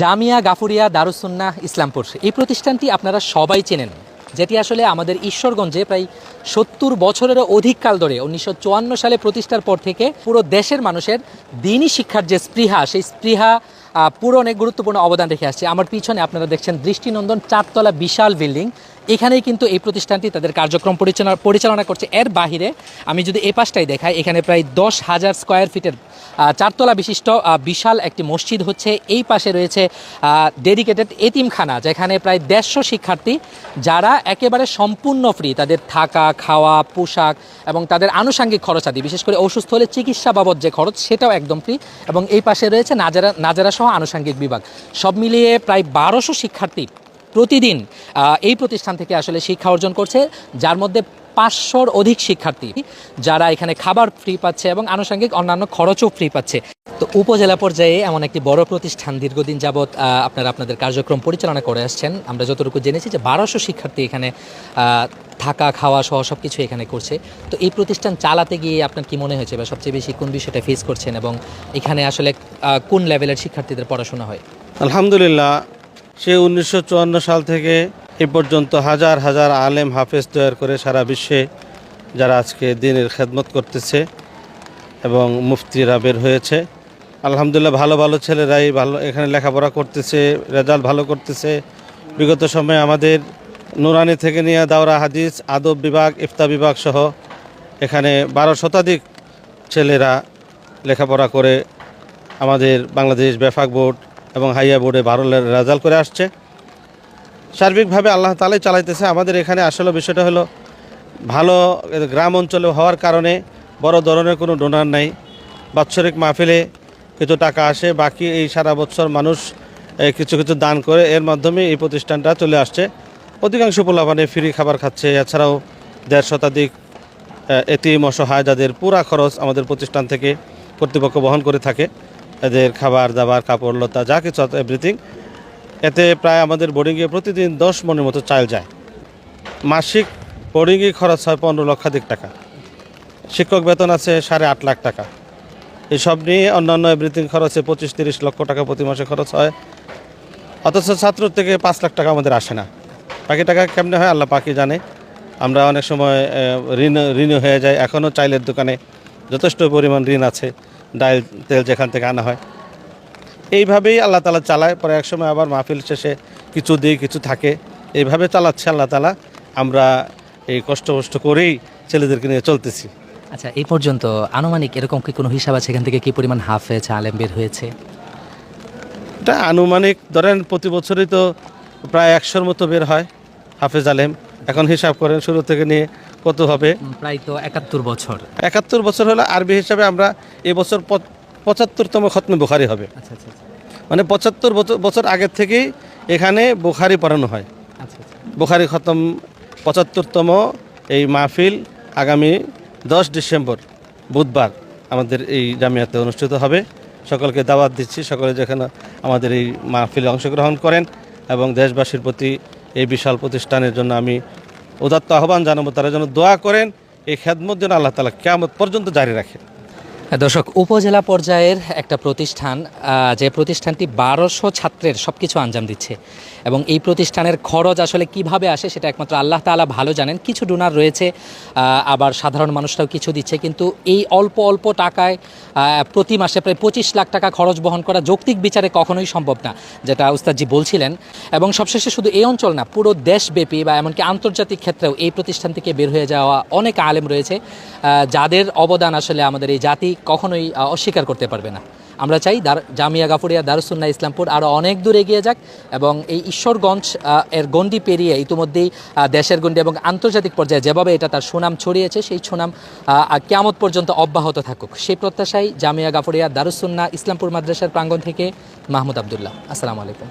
জামিয়া, গাফুরিয়া দারুসুন্না ইসলামপুর, এই প্রতিষ্ঠানটি আপনারা সবাই চেনেন, যেটি আসলে আমাদের ঈশ্বরগঞ্জে প্রায় সত্তর বছরেরও অধিক কাল ধরে উনিশশো চুয়ান্ন সালে প্রতিষ্ঠার পর থেকে পুরো দেশের মানুষের দিনই শিক্ষার যে স্পৃহা, সেই স্পৃহা পুরো অনেক গুরুত্বপূর্ণ অবদান রেখে আসছে। আমার পিছনে আপনারা দেখছেন দৃষ্টিনন্দন চারতলা বিশাল বিল্ডিং। এখানেই কিন্তু এই প্রতিষ্ঠানটি তাদের কার্যক্রম পরিচালনা পরিচালনা করছে। এর বাহিরে আমি যদি এই পাশটাই দেখাই, এখানে প্রায় দশ হাজার স্কোয়ার ফিটের চারতলা বিশিষ্ট বিশাল একটি মসজিদ হচ্ছে। এই পাশে রয়েছে ডেডিকেটেড এতিমখানা, যেখানে প্রায় দেড়শো শিক্ষার্থী, যারা একেবারে সম্পূর্ণ ফ্রি তাদের থাকা, খাওয়া, পোশাক এবং তাদের আনুষঙ্গিক খরচ আদি, বিশেষ করে অসুস্থ হলে চিকিৎসা বাবদ যে খরচ, সেটাও একদম ফ্রি এবং এই পাশে রয়েছে নাজারা নাজারা সহ আনুষঙ্গিক বিভাগ। সব মিলিয়ে প্রায় বারোশো শিক্ষার্থী প্রতিদিন এই প্রতিষ্ঠান থেকে আসলে শিক্ষা অর্জন করছে, যার মধ্যে পাঁচশোর অধিক শিক্ষার্থী যারা এখানে খাবার ফ্রি পাচ্ছে এবং আনুষঙ্গিক অন্যান্য খরচও ফ্রি পাচ্ছে। তো উপজেলা পর্যায়ে এমন একটি বড় প্রতিষ্ঠান দীর্ঘদিন যাবৎ আপনারা আপনাদের কার্যক্রম পরিচালনা করে আসছেন। আমরা যতটুকু জেনেছি যে বারোশো শিক্ষার্থী এখানে থাকা, খাওয়া সহ সব কিছু এখানে করছে। তো এই প্রতিষ্ঠান চালাতে গিয়ে আপনার কি মনে হয়েছে বা সবচেয়ে বেশি কোন বিষয়টা ফেস করছেন এবং এখানে আসলে কোন লেভেলের শিক্ষার্থীদের পড়াশোনা হয়? আলহামদুলিল্লাহ সে উনিশশো চুয়ান্ন সাল থেকে এ পর্যন্ত হাজার হাজার আলেম হাফেজ তৈরি করে সারা বিশ্বে যারা আজকে দিনের খেদমত করতেছে এবং মুফতিরা বের হয়েছে। আলহামদুলিল্লাহ ভালো ভালো ছেলেরাই ভালো, এখানে লেখাপড়া করতেছে, রেজাল্ট ভালো করতেছে। বিগত সময়ে আমাদের নুরানি থেকে নিয়ে দাওরা হাদিস, আদব বিভাগ, ইফতা বিভাগ সহ এখানে বারো শতাধিক ছেলেরা লেখাপড়া করে আমাদের বাংলাদেশ বেফাক বোর্ড এবং হাইয়া বোর্ডে ভালো রেজাল্ট করে আসছে সার্বিকভাবে আল্লাহ তালাই চালাইতেছে আমাদের এখানে আসলে বিষয়টা হলো ভালো গ্রাম অঞ্চলে হওয়ার কারণে বড় ধরনের কোনো ডোনার নাই বাৎসরিক মাহফিলে কিছু টাকা আসে বাকি এই সারা বছর মানুষ কিছু কিছু দান করে এর মাধ্যমে এই প্রতিষ্ঠানটা চলে আসছে অধিকাংশ পোলাপানে ফ্রি খাবার খাচ্ছে এছাড়াও দেড় শতাধিক এতিম অসহায় যাদের পুরা খরচ আমাদের প্রতিষ্ঠান থেকে কর্তৃপক্ষ বহন করে থাকে এদের খাবার, দাবার, কাপড়, লতা, যা কিছু এভরিথিং এতে প্রায় আমাদের বোর্ডিংয়ে প্রতিদিন দশ মনের মতো চাল যায়। মাসিক বোর্ডিংয়ে খরচ হয় পনেরো লক্ষাধিক টাকা। শিক্ষক বেতন আছে সাড়ে আট লাখ টাকা। এসব নিয়ে অন্যান্য এভরিথিং খরচে পঁচিশ, তিরিশ লক্ষ টাকা প্রতি মাসে খরচ হয়। অথচ ছাত্র থেকে পাঁচ লাখ টাকা আমাদের আসে না। বাকি টাকা কেমনে হয় আল্লাহ পাকি জানে। আমরা অনেক সময় ঋণ ঋণ হয়ে যায় এখনও চাইলের দোকানে যথেষ্ট পরিমাণ ঋণ আছে। ডাল তেল যেখান থেকে আনা হয়। এইভাবেই আল্লাহ তালা চালায়। পরে এক সময় আবার মাহফিল শেষে কিছু দিয়ে কিছু থাকে। এইভাবে চালাচ্ছে আল্লাহ তালা। আমরা এই কষ্ট কষ্ট করেই ছেলেদেরকে নিয়ে চলতেছি। আচ্ছা এই পর্যন্ত আনুমানিক এরকম কি কোনো হিসাব আছে? এখান থেকে কি পরিমাণ হাফেজ আলেম বের হয়েছে? এটা আনুমানিক ধরেন প্রতি বছরই তো প্রায় একশোর মতো বের হয় হাফেজ আলেম। এখন হিসাব করেন শুরু থেকে নিয়ে কত হবে? প্রায় তো একাত্তর বছর। একাত্তর বছর হলে আরবি হিসাবে আমরা এবছর পঁচাত্তরতম খতমে বুখারি হবে। আচ্ছা আচ্ছা আচ্ছা। মানে পঁচাত্তর বছর- আগের থেকেই এখানে বুখারি পড়ানো হয়। বুখারি খতম পঁচাত্তরতম এই মাহফিল আগামী দশ ডিসেম্বর বুধবার আমাদের এই জামিয়াতে অনুষ্ঠিত হবে। সকলকে দাওয়াত দিচ্ছি সকলে যেখানে আমাদের এই মাহফিলে অংশগ্রহণ করেন এবং দেশবাসীর প্রতি এই বিশাল প্রতিষ্ঠানের জন্য আমি উদাত্ত আহ্বান জানাব, তারা যেন দোয়া করেন, এই খেদমত যেন আল্লাহ তালা কেমন পর্যন্ত জারি রাখেন। দর্শক, উপজেলা পর্যায়ের একটা প্রতিষ্ঠান যে প্রতিষ্ঠানটি বারোশো ছাত্রের সব কিছু আঞ্জাম দিচ্ছে। এবং এই প্রতিষ্ঠানের খরচ আসলে কীভাবে আসে সেটা একমাত্র আল্লাহ তাআলা ভালো জানেন। কিছু ডোনার রয়েছে আবার সাধারণ মানুষরাও কিছু দিচ্ছে। কিন্তু এই অল্প অল্প টাকায় প্রতি মাসে প্রায় পঁচিশ লাখ টাকা খরচ বহন করা যৌক্তিক বিচারে কখনোই সম্ভব না, যেটা উস্তাদজি বলছিলেন। এবং সবশেষে শুধু এই অঞ্চল না, পুরো দেশব্যাপী বা এমনকি আন্তর্জাতিক ক্ষেত্রেও এই প্রতিষ্ঠান থেকে বের হয়ে যাওয়া অনেক আলেম রয়েছে যাদের অবদান আসলে আমাদের এই জাতি কখনোই অস্বীকার করতে পারবে না। আমরা চাই দার, জামিয়া গাফুরিয়া দারুসুন্না ইসলামপুর আরও অনেক দূর এগিয়ে যাক এবং এই ঈশ্বরগঞ্জ এর গণ্ডি পেরিয়ে ইতিমধ্যেই দেশের গণ্ডি এবং আন্তর্জাতিক পর্যায়ে যেভাবে এটা তার সুনাম ছড়িয়েছে, সেই সুনাম কেয়ামত পর্যন্ত অব্যাহত থাকুক। সেই প্রত্যাশায় জামিয়া গাফুরিয়া দারুসুন্না ইসলামপুর মাদ্রাসার প্রাঙ্গণ থেকে মাহমুদ আবদুল্লাহ। আসসালামু আলাইকুম।